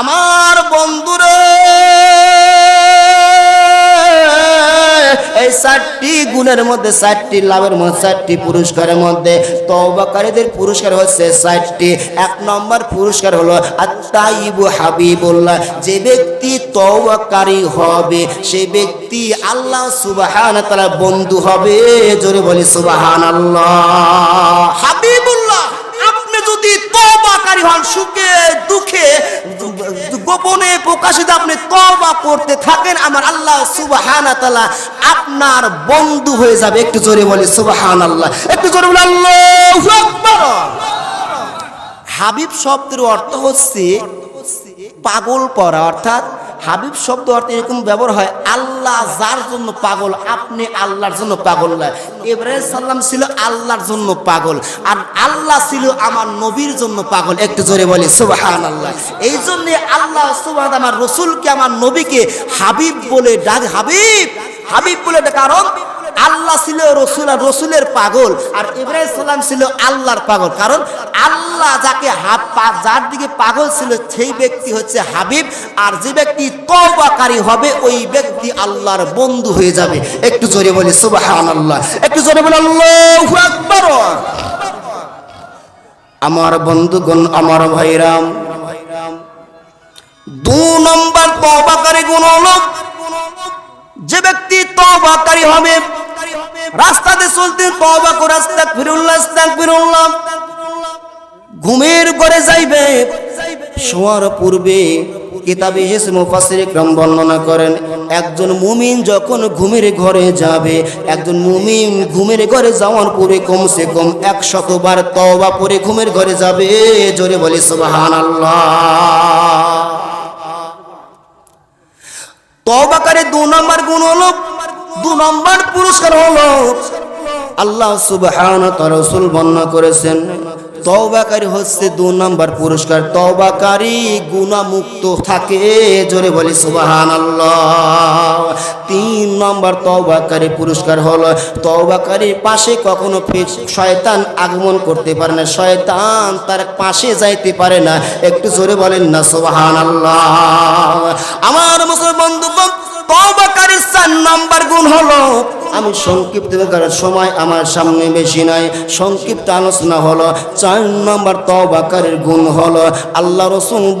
আমার বন্ধুরে, এই চারটি গুণের মধ্যে, চারটি লাভের মধ্যে, চারটি পুরস্কারের মধ্যে তওবাকারীদের পুরস্কার হচ্ছে চারটি। এক নম্বর পুরস্কার হলো আত্মাইবু হাবিবুল্লাহ। যে ব্যক্তি তওবাকারী হবে, সে ব্যক্তি আল্লাহ সুবাহান তাআলা বন্ধু হবে। জোরে বলি সুবহানাল্লাহ। হাবিবুল্লাহ, আপনি যদি তওবাকারী হন, সুখে, দুঃখে গোপনে প্রকাশিত আপনি তবা করতে থাকেন, আমার আল্লাহ সুবাহান তালা আপনার বন্ধু হয়ে যাবে। একটু জোরে বলে বলি সুবহানাল্লাহ। একটু জোরে বলে, আল্লাহ হাবিব শব্দের অর্থ হচ্ছে পাগল করা অর্থাৎ হাবিব শব্দ অর্থে এরকম ব্যবহার হয়, আল্লাহ যার জন্য পাগল, আপনি আল্লাহর জন্য পাগল নয়। ইব্রাহিম সাল্লাম ছিল আল্লাহর জন্য পাগল, আর আল্লাহ ছিল আমার নবীর জন্য পাগল। একটু জোরে বলে সুবাহান আল্লাহ এই জন্য আল্লাহ সুবাহ আমার রসুলকে, আমার নবীকে হাবিব বলে ডাক, হাবিব হাবিব বলে ডাক। কারণ আল্লাহ ছিল রসুল আর রসুলের পাগল, আর ইব্রাহিম সাল্লাম ছিল আল্লাহর পাগল। কারণ আল্লাহ যাকে যার দিকে পাগল ছিল, সেই ব্যক্তি হচ্ছে হাবিব, আর যে ব্যক্তি তওবাকারী হবে, ওই ব্যক্তি আল্লাহর বন্ধু হয়ে যাবে। একটু জোরে বলি, সুবহানাল্লাহ। একটু জোরে বলি, আল্লাহু আমার বন্ধুগণ, আমার ভাইরাম, দু নম্বর তওবাকারী গুণ যে ব্যক্তি তওবাকারী হবে রাস্তাতে চলতে তওবা করে আস্তাগফিরুল্লাহ আস্তাগফিরুল্লাহ ঘুমের ঘরে যাইবে, শোয়ার পূর্বে কিতাবে এসে মুফাসসির ইকরাম বর্ণনা করেন, একজন মুমিন যখন ঘুমের ঘরে যাবে, একজন মুমিন ঘুমের ঘরে যাওয়ার পরে কমসে কম একশতবার তওবা পরে ঘুমের ঘরে যাবে। জোরে বলি, সুবহানাল্লাহ। তবাকারে দু নম্বর গুণ হলো দু নম্বর পুরস্কার হলো আল্লাহ সুবহান রসুল বর্ণনা করেছেন, তওবাকারী হচ্ছে দু নম্বর পুরস্কার। তওবাকারী গুণামুক্ত থাকে, জোরে বলি সুবাহান তিন নম্বর তওবাকারী পুরস্কার হলো, তওবাকারীর পাশে কখনো শয়তান আগমন করতে পারে না, শয়তান তার পাশে যাইতে পারে না। একটু জোরে বলেন না সুবাহান আল্লাহ আমার মুসলমান বন্ধুগণ তওবাকারীর চার নাম্বার গুণ হলো। আমি সংক্ষিপ্ত করার সময় আমার সামনে বেশি নাই। সংক্ষিপ্ত আলোচনা হলো, চার নম্বর তওবাকারীর গুণ হলো, আল্লাহ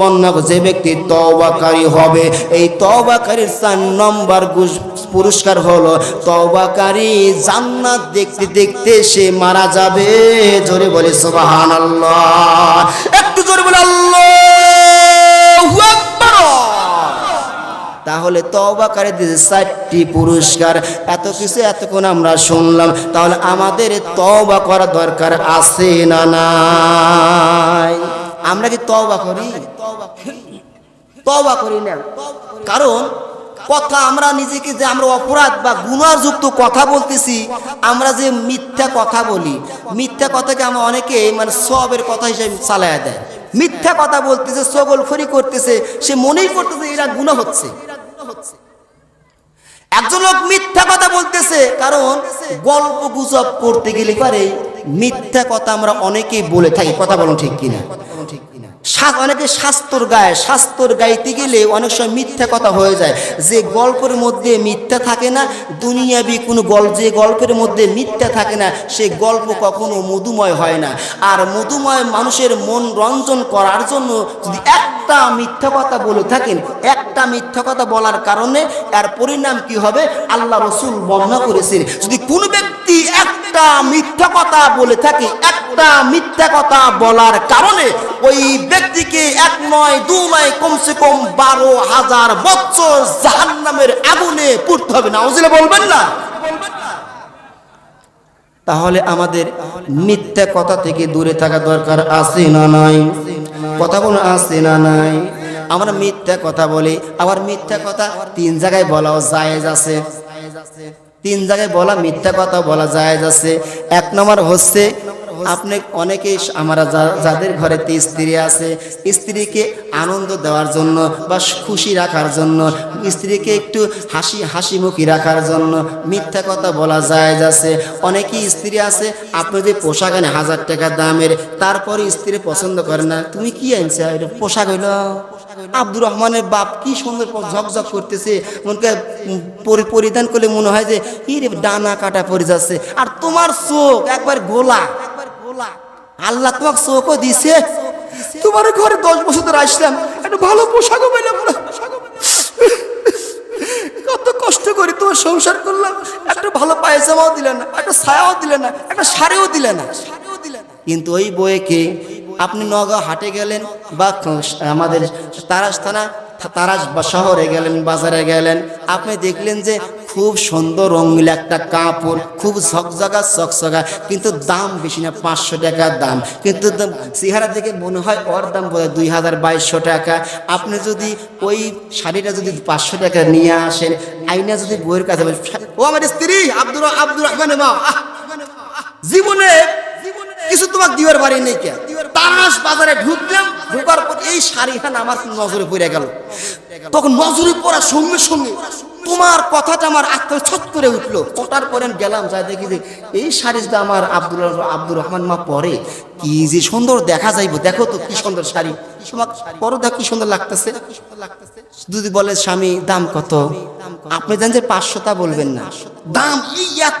বর্ণনা করে যে ব্যক্তি তওবাকারী হবে। এই তওবাকারীর চার নম্বর পুরস্কার হলো, তওবাকারী জান্নাত দেখতে দেখতে সে মারা যাবে। জোরে বলে সুবহানাল্লাহ। একটু জোরে বলে আল্লাহু। তাহলে তবাকারীদের চারটি পুরস্কার, এত কিছু এতক্ষণ আমরা শুনলাম, তাহলে আমাদের তবা করা দরকার আছে না নাই? আমরা কি তবা করি? তবা করি না। কারণ কথা আমরা নিজেকে যে আমরা অপরাধ বা গুণাযুক্ত কথা বলতেছি, আমরা যে মিথ্যা কথা বলি, মিথ্যা কথাকে আমরা অনেকে মানে সবের কথা হিসেবে চালায় দেয়। মিথ্যা কথা বলতেছে সগলখড়ি করতেছে, সে মনেই করতেছে এরা গুণ হচ্ছে। একজন লোক মিথ্যা কথা বলতেছে, কারণ গল্প গুজব করতে গেলে পারে, মিথ্যা কথা আমরা অনেকেই বলে থাকি, কথা বলুন ঠিক কিনা? শা- অনেকে স্বাস্থ্যর গায়ে স্বাস্থ্যর গাইতে গেলে অনেক সময় মিথ্যা কথা হয়ে যায়। যে গল্পের মধ্যে মিথ্যা থাকে না, দুনিয়াবি কোনো গল্প যে গল্পের মধ্যে মিথ্যা থাকে না সেই গল্প কখনো মধুময় হয় না। আর মধুময় মানুষের মন রঞ্জন করার জন্য যদি একটা মিথ্যা কথা বলে থাকেন, একটা মিথ্যা কথা বলার কারণে এর পরিণাম কি হবে? আল্লাহ রসুল বর্ণনা করেছেন, যদি কোনো ব্যক্তি একটা মিথ্যা কথা বলে থাকে একটা মিথ্যা কথা বলার কারণে ওই ব্যক্তিকে এক নয়, দু নয়, কমসে কম বারো হাজার বছর জাহান্নামের আগুনে পুড়তে হবে। না বুঝলে বলবেন না? তাহলে আমাদের মিথ্যা কথা থেকে দূরে থাকা দরকার আছে না নাই? কথা বলুন, আছে না নাই? আমরা মিথ্যা কথা বলি, আবার মিথ্যা কথা তিন জায়গায় বলাও জায়েজ আছে। তিন জায়গায় বলা, মিথ্যা কথা বলা জায়েজ আছে। এক নম্বর হচ্ছে আপনি অনেকেই আমরা যাদের ঘরে স্ত্রী আছে, স্ত্রীকে আনন্দ দেওয়ার জন্য বা খুশি রাখার জন্য, স্ত্রীকে একটু হাসি হাসি মুখী রাখার জন্য মিথ্যা কথা বলা যায় আছে অনেকেই স্ত্রী আছে, আপনি যে পোশাক আনে হাজার টাকা দামের, তারপরে স্ত্রী পছন্দ করে না, তুমি কি আনছে? পোশাক হইল। আব্দুর রহমানের বাপ কি সুন্দর ঝকঝক করতেছে। মনকে পরি- পরিধান করলে মনে হয় যে ডানা কাটা পড়ে যাচ্ছে। আর তোমার চোখ একবার গোলা। আল্লাহ। তোমাকে চোখও দিছে। তোমার ঘরে দশ বছর ধরে আসলাম। একটা ভালো না কত কষ্ট করে তোমার সংসার করলাম। একটা ভালো পায়জামাও দিলে না, একটা ছায়াও দিলে না, একটা শাড়িও দিলে না। কিন্তু ওই বইকে আপনি নগাঁও হাটে গেলেন বা আমাদের তারাস থানা, তারাস শহরে গেলেন, বাজারে গেলেন। আপনি দেখলেন যে খুব সুন্দর রঙিল একটা কাপড়, খুব ঝকঝকা, চকচকা, কিন্তু দাম বেশি না, পাঁচশো টাকা দাম। কিন্তু চেহারা দেখে মনে হয় ওর দাম বোধ দুই হাজার বাইশশো টাকা। আপনি যদি ওই শাড়িটা যদি পাঁচশো টাকা নিয়ে আসেন, আইনা যদি বইয়ের কাছে ও আমার স্ত্রী, আব্দুর আব্দুর রহমানের মা জীবনে কিছু তোমার দিওয়ার বাড়ি নেই কে তারাস বাজারে ঢুকলাম, ঢুকার পর এই শাড়িখান আমার নজরে পড়ে গেল। তখন নজরে পড়ার সঙ্গে সঙ্গে তোমার কথাটা আমার আত্মা ছট করে উঠল। ওটার পরে গেলাম যাই দেখি যে এই শাড়িটা আমার আব্দুল আব্দুর রহমান মা পরে। কি যে সুন্দর দেখা যাইব, দেখো তো কি সুন্দর শাড়ি। তোমার কি সুন্দর লাগতেছে? যদি বলে, স্বামী, দাম কত? আপনি জানেন যে পাঁচশোটা বলবেন না। দাম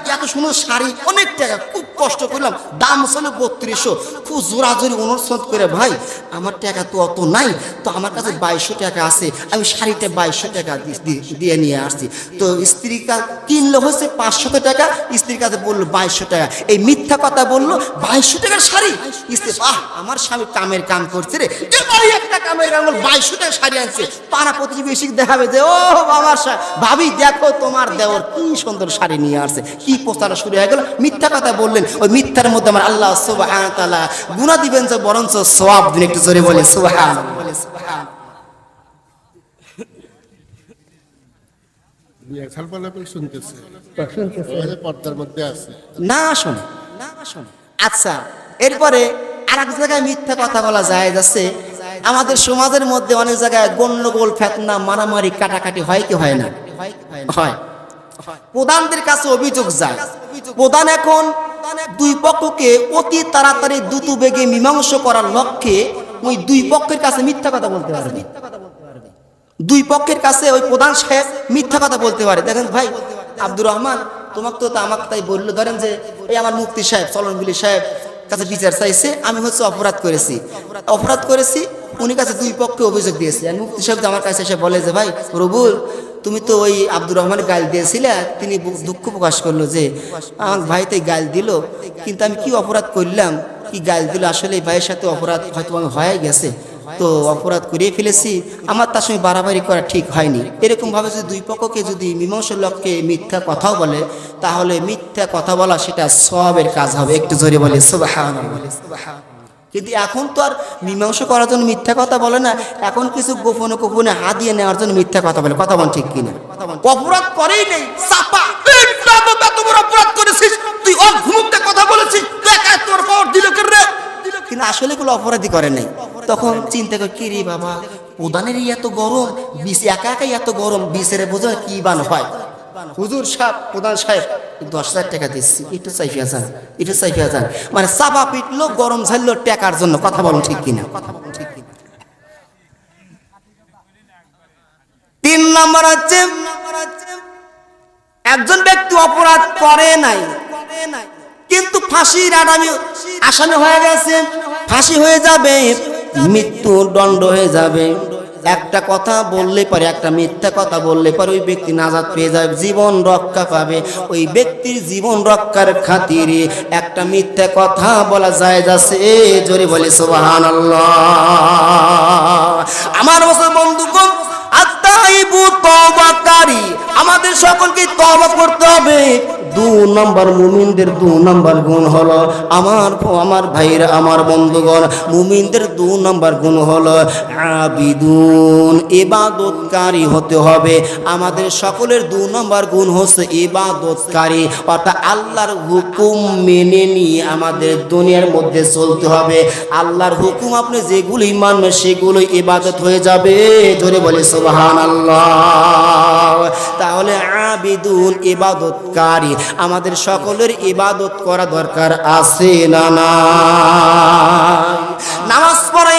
এত সুন্দর শাড়ি, অনেক টাকা, খুব কষ্ট করলাম। দাম ছিল বত্রিশশো। খুব জোরাজোরি অনুরোধ করে, ভাই, আমার টাকা তো অত নাই, তো আমার কাছে বাইশশো টাকা আছে। আমি শাড়িটা বাইশশো টাকা দিয়ে নিয়ে আসছি। তো স্ত্রী কা- কিনলো হচ্ছে পাঁচশত টাকা। স্ত্রীর কাছে বলল, বাইশশো টাকা। এই মিথ্যা কথা বলল, বাইশশো টাকার শাড়ি? আহ আমার স্বামী কামের কাম করছে রে। এবারই একটা কামের শাড়ি আনছে। পাড়া প্রতিবেশী দেখাবে যে ও শা- ভাবি দেখো তোমার দেওর কি সুন্দর শাড়ি নিয়ে আসছে কি শুরু হয়ে গেল। মিথ্যা কথা বললেন। ওই মিথ্যার মধ্যে আমার আল্লাহ সুবহান তাআলা গুনাহ দিবেন যে বরঞ্চ সওয়াব দিন। একটু জোরে বলে সুবহান ওই আছে। না শোনে না শোনে। আচ্ছা এরপরে আর এক জায়গায় মিথ্যা কথা বলা যায় যাচ্ছে আমাদের সমাজের মধ্যে অনেক জায়গায় গন্ডগোল, ফেতনা, মারামারি, কাটাকাটি হয় কি হয় না? হয়। প্রধানদের কাছে অভিযোগ যায়। প্রধান এখন দুই পক্ষকে অতি তাড়াতাড়ি দ্রুত বেগে মীমাংস করার লক্ষ্যে ওই দুই পক্ষের কাছে মিথ্যা কথা বলতে পারবে। দুই পক্ষের কাছে ওই প্রধান সাহেব মিথ্যা কথা বলতে পারে। দেখেন ভাই, আব্দুর রহমান, তোমাকে তো আমাকে তাই বলল। ধরেন যে, এই আমার মুক্তি সাহেব চলন বিলি সাহেব কাছে বিচার চাইছে, আমি হচ্ছে অপরাধ করেছি। অপরাধ করেছি উনি কাছে দুই পক্ষে অভিযোগ দিয়েছে। মুক্তি সাহেব আমার কাছে এসে বলে যে, ভাই, রবুল, তুমি তো ওই আব্দুর রহমানের গাল দিয়েছিলে, তিনি দুঃখ প্রকাশ করল যে আমার ভাই তাই গাল দিল, কিন্তু আমি কি অপরাধ করলাম? কি গাল দিল? আসলে ভাইয়ের সাথে অপরাধ হয়তো আমি হয়ে গেছে। তো অপরাধ করিয়ে ফেলেছি, আমার তার সঙ্গে বাড়াবাড়ি করা ঠিক হয়নি। এরকমভাবে যদি দুই পক্ষকে যদি মীমাংসার লক্ষ্যে মিথ্যা কথাও বলে, তাহলে মিথ্যা কথা বলা সেটা সবের কাজ হবে। একটু জোরে বলে সুবহান কিন্তু এখন তো আর মীমাংসা করার জন্য মিথ্যা কথা বলে না। এখন কিছু গোপনে গোপনে হাত দিয়ে নেওয়ার জন্য মিথ্যা কথা বলে। কথা বল ঠিক কিনা? অপরাধ করেই নেই, চাপা। অপরাধ করেছিস, তুই ওর কথা বলেছিস। তোর পাওয়ার দিল রে? আসলে কোনো অপরাধী করে নাই। তখন চিন্তা করে, কি রে বাবা? প্রধানেরই এত গরম, বিষ একা একাই এত গরম, বিষের বোঝা কি বান হয়? হুজুর সাহেব, প্রধান সাহেব দশ হাজার টাকা দিচ্ছি একটু চাইফিয়া যান একটু চাইফিয়া যান। মানে চাপা পিটলো গরম ঝাললো টাকার জন্য, কথা বলুন ঠিক কিনা? কথা বলুন ঠিক কিনা? তিন নম্বর হচ্ছে, একজন ব্যক্তি অপরাধ করে নাই, কিন্তু ফাঁসির আসামি আসামি হয়ে গেছে, ফাঁসি হয়ে যাবে, মৃত্যুর দণ্ড হয়ে যাবে। একটা কথা বললে পারে, একটা মিথ্যা কথা বললে পারে, ওই ব্যক্তি নাজাদ পেয়ে যাবে, জীবন রক্ষা পাবে। ওই ব্যক্তির জীবন রক্ষার খাতিরে একটা মিথ্যা কথা বলা যায় যাচ্ছে জোরে বলে সোবাহান আমার বছর বন্ধুগণ, আত্মাইবু তবাকারী আমাদের সকলকে তবা করতে হবে। দু নম্বর মুমিনদের দু নম্বর গুণ হলো আমার আমার ভাইরা আমার বন্ধুগণ, মুমিনদের দু নম্বর গুণ হলো আবিদুন এবাদতকারী হতে হবে। আমাদের সকলের দু নম্বর গুণ হচ্ছে এবাদতকারী অর্থাৎ আল্লাহর হুকুম মেনে নিয়ে আমাদের দুনিয়ার মধ্যে চলতে হবে। আল্লাহর হুকুম আপনি যেগুলি মানবেন সেগুলো ইবাদত হয়ে যাবে। ধরে বলে সুবহান আল্লাহ তাহলে আবিদুন ইবাদতকারী আমাদের সকলের ইবাদত করা দরকার আছে না নামাজ পড়া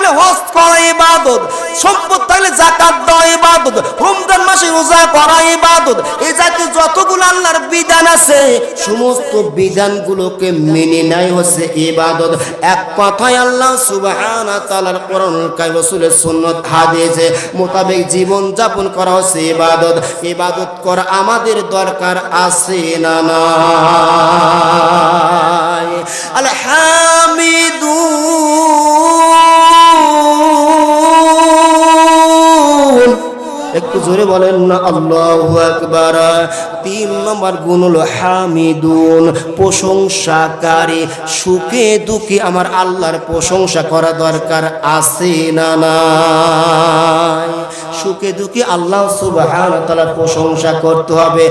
থাকলে হজ করা ইবাদত, সম্পদ থাকলে জাকাত দেওয়া ইবাদত, রমজান মাসে রোজা করা ইবাদত এই জাতীয় যতগুলো আল্লাহর বিধান আছে, সমস্ত বিধানগুলোকে মেনে নেয় হচ্ছে ইবাদত। এক কথায় আল্লাহ সুবহানাহু ওয়া তাআলার কোরআন কাই রাসূলের সুন্নাত, হাদিসে মোতাবেক জীবন যাপন করা হচ্ছে ইবাদত। ইবাদত করা আমাদের দরকার আছে না না আল জোরে বলেন না, আল্লাহ একবার তিন নম্বর গুণ হলো হামিদুন, প্রশংসাকারী। সুখে দুঃখে আমার আল্লাহর প্রশংসা করা দরকার আছে না নাই? সুখে দুঃখে আল্লাহ তাআলা প্রশংসা করতে হবে।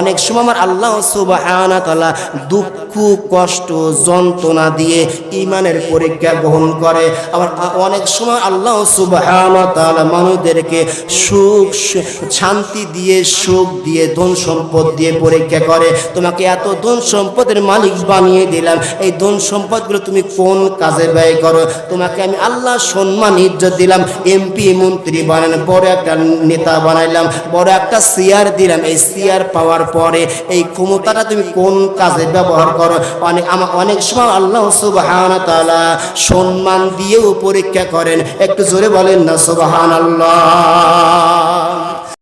অনেক সময় আমার আল্লাহ সুবহান তাআলা দুঃখ, কষ্ট, যন্ত্রণা দিয়ে ইমানের পরীক্ষা গ্রহণ করে। আবার অনেক সময় আল্লাহ সুবহান মানুষদেরকে সুখ শান্তি দিয়ে, সুখ দিয়ে, ধন সম্পদ দিয়ে পরীক্ষা করে। তোমাকে এত ধন সম্পদের মালিক বানিয়ে দিলাম। এই ধন সম্পদগুলো তুমি কোন কাজে ব্যয় করো? তোমাকে আমি আল্লাহ সম্মান, ইজ্জত দিলাম। এমপি, মন্ত্রী বানান বড় একটা নেতা বানাইলাম, বড় একটা চেয়ার দিলাম। এই চেয়ার পাওয়ার পরে এই ক্ষমতাটা তুমি কোন কাজে ব্যবহার করো? অনেক আমার অনেক সময় আল্লাহ সুবাহান তালা সম্মান দিয়েও পরীক্ষা করেন। একটু জোরে বলেন না সুবহানাল্লাহ।